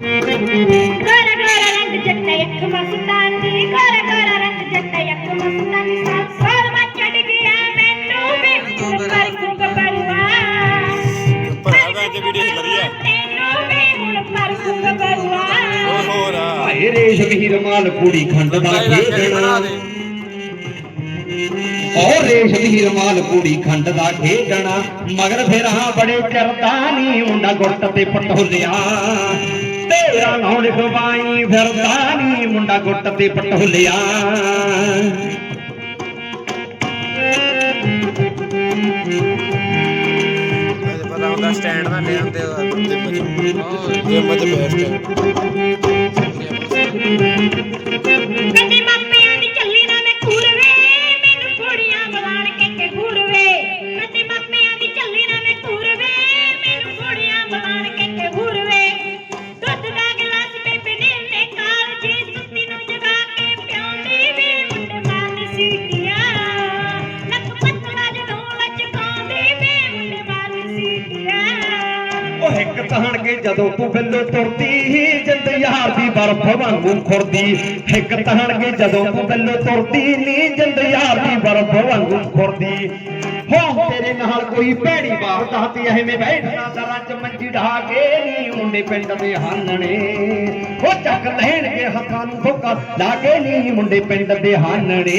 ਗੋਰਾ ਗੋਰਾ ਰੰਗ ਜੱਟਾ ਅੱਖ ਮਸਤਾਨੀ ਗੋਰਾ ਗੋਰਾ ਰੰਗ ਜੱਟਾ ਅੱਖ ਮਸਤਾਨੀ ਸਾਲ ਸਾਲ ਮਾ ਚੜ ਗਿਆ ਮੈਨੂੰ ਵੀ ਪਰ ਕੁੰਗ ਬਲਵਾ ਭਰਾ ਅੱਜ ਵੀਡੀਓ ਚੱਲ ਰਹੀ ਆ ਤੈਨੂੰ ਵੀ ਹੁਣ ਪਰ ਕੁੰਗ ਬਲਵਾ ਹੋਰ ਹੋਰ ਆ ਭਾਈ ਰੇਸ਼ ਵੀਰ ਕੁੜੀ ਖੰਡ ਦਾ ਖੇਡਣਾ ਔਰ ਰੇਸ਼ ਵੀਰ ਮਾਲ ਕੁੜੀ ਖੰਡ ਦਾ ਖੇਡਣਾ ਮਗਰ ਫਿਰ ਹਾਂ ਬੜੇ ਚਰਤਾਨੀ ਮੁੰਡਾ ਗੁੱਟ ਤੇ ਪਟੋਲਿਆ ਤੇਰਾ ਨਾਂ ਲਿਖਵਾਈ ਫਿਰਦਾ ਨੀ ਮੁੰਡਾ ਗੁੱਟ ਤੇ ਪਟੋਲਿਆ। ਪਤਾ ਹੁੰਦਾ ਸਟੈਂਡ ਦਾ ਲੈ ਆਉਂਦੇ ਜਿੰਮ ਚ ਬੈਸਟ ਕੰਡੇ ਉਹ ਜਦੋਂ ਤੂੰ ਬਿੱਲੋ ਤੁਰਦੀ, ਜਿੰਦ ਯਾਰ ਦੀ ਬਰਫ਼ ਵਾਂਗੂ ਖੁਰਦੀ। ਇੱਕ ਤਹਣ ਜਦੋਂ ਤੂੰ ਬਿੱਲੋ ਤੁਰਦੀ, ਨੀ ਜਿੰਦ ਯਾਰ ਦੀ ਬਰਫ਼ ਵਾਂਗੂ ਖੁਰਦੀ। ਹੋ, ਤੇਰੇ ਨਾਲ ਕੋਈ ਭੈੜੀ ਬਾਤ ਆਤੀ ਐਵੇਂ ਬੈਠਣਾ ਦਰਾਂ ਚ ਮੰਜੀ ਢਾ ਕੇ, ਨੀ ਮੁੰਡੇ ਪਿੰਡ ਦੇ ਹਾਨਣੇ। ਉਹ ਚੱਕ ਲੈਣਗੇ ਹੱਥਾਂ ਨੂੰ ਧੋਕਾ ਲਾ ਕੇ ਨੀ ਮੁੰਡੇ ਪਿੰਡ ਦੇ ਹਾਨਣੇ।